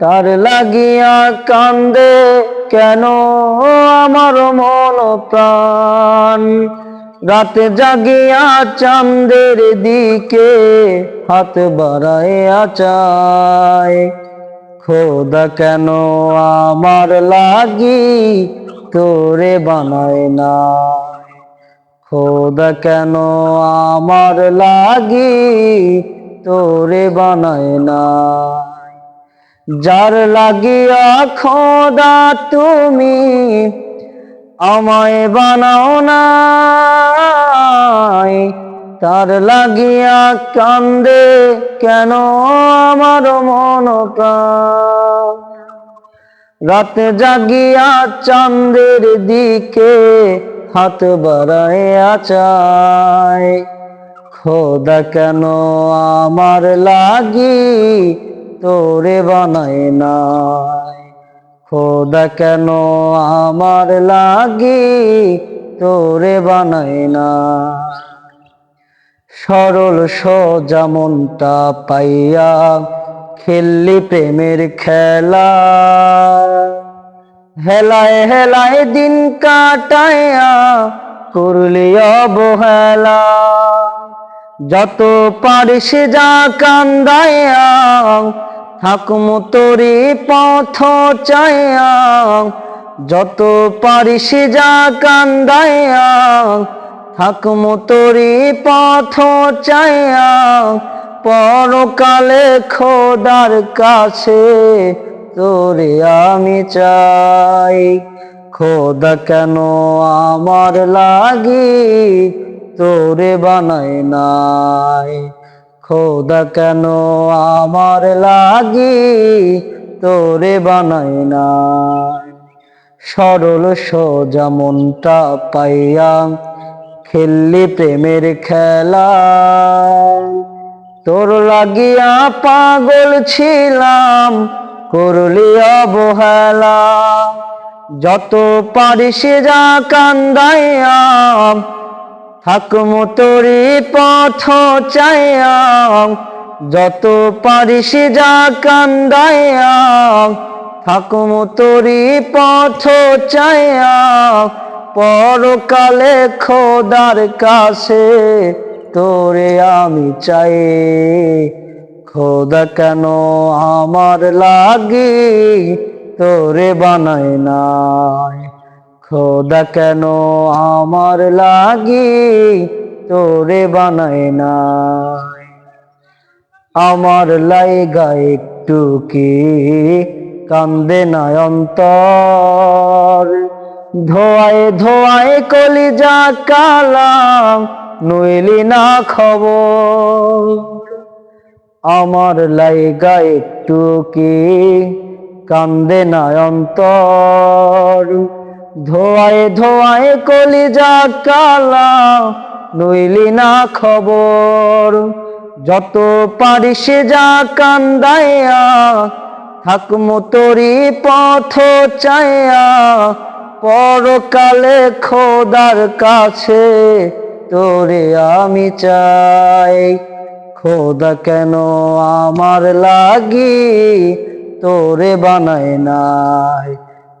তার লাগিয়া কান্দে? কেন আমার মন প্রাণ? রাতে জাগিয়া চান্দের দিকে হাত বাড়ায় চায়। খোদা, কেন আমার লাগি তোরে বানায় না খোদা, কেন আমার লাগি তোরে বানায় না যার লাগিয়া খোদা তুমি আমায় বানাও নাই, তার লাগিয়া কান্দে কেন আমার মন রাতে জাগিয়া চান্দের দিকে হাত বাড়াইয়া চায়, খোদা কেন আমার লাগি তোরে বানায় নাই। খোদা, কেন আমার লাগি তোরে বানায় না সরল সোজা মনটা পাইয়া খেললি প্রেমের খেলা। হেলায় হেলায় দিন কাটাইয়া করলি অবহেলা। যত পারিস যা কান্দাইয়া থাকুম তোরি পথ চাইয়া যত পারিস যা কান্দাইয়া থাকুম তোরি পথ চাইয়া পরকালে খোদার কাছে তোরে আমি চাই। খোদা কেন আমার লাগি তোরে বানাই নাই? খোদা কেন আমার লাগি তোরে বানাই না সরল সোজা মনটা পাইয়া খেললি প্রেমের খেলা। তোর লাগিয়া পাগল ছিলাম, করলি অবহেলা। যত পারিস যা কান্দাইয়া থাকম তোরি পথ চাইয়া যত পারিস যা কান্দাইয়া থাকম তোরি পথ চাইয়া পরকালে খোদার কাছে তোরে আমি চাই। খোদা কেন আমার লাগি তোরে বানায় নাই? খোদা কেন আমার লাগি তোরে বানায় না আমার লাইগা একটু কি কান্দে নয়ন্তর ধোয়ায় ধোয়ায় কলিজা কালাম, নইলি না খবর? আমার লাইগা একটু কি কান্দে নয়ন্তর ধোয়ায় ধোয়ায় কলিজা কালা, নইলি না খবর। যত পারিস যা কান্দাইয়া, থাকমু তোরি পথ চাইয়া। পরকালে খোদার কাছে তোরে আমি চাই। খোদা কেন আমার লাগি তোরে বানায় নাই?